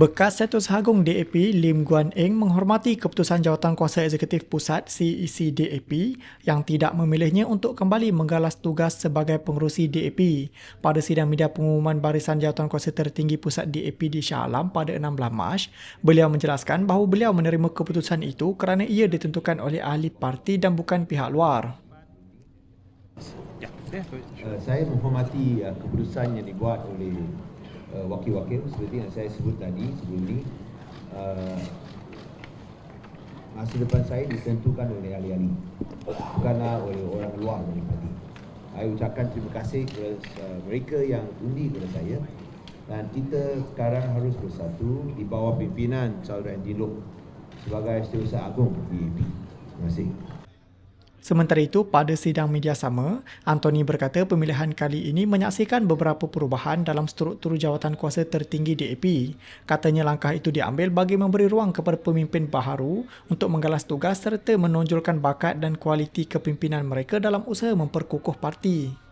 Bekas Setus Agung DAP Lim Guan Eng menghormati keputusan Jawatan Kuasa Eksekutif Pusat CEC DAP yang tidak memilihnya untuk kembali menggalas tugas sebagai pengurusi DAP. Pada sidang media pengumuman Barisan Jawatan Kuasa Tertinggi Pusat DAP di Shah Alam pada 16 Mac, beliau menjelaskan bahawa beliau menerima keputusan itu kerana ia ditentukan oleh ahli parti dan bukan pihak luar. Uh, saya menghormati uh, keputusan yang dibuat oleh uh, wakil-wakil seperti yang saya sebut tadi sebelum ini uh, masa depan saya ditentukan oleh ahli-ahli bukanlah oleh orang luar dari parti saya ucapkan terima kasih kepada uh, mereka yang undi kepada saya dan kita sekarang harus bersatu di bawah pimpinan Saudara Andy Lok sebagai Setiausaha Agung DAP. Terima kasih. Sementara itu, pada sidang media sama, Anthony berkata pemilihan kali ini menyaksikan beberapa perubahan dalam struktur jawatan kuasa tertinggi DAP. Katanya langkah itu diambil bagi memberi ruang kepada pemimpin baharu untuk menggalas tugas serta menonjolkan bakat dan kualiti kepimpinan mereka dalam usaha memperkukuh parti.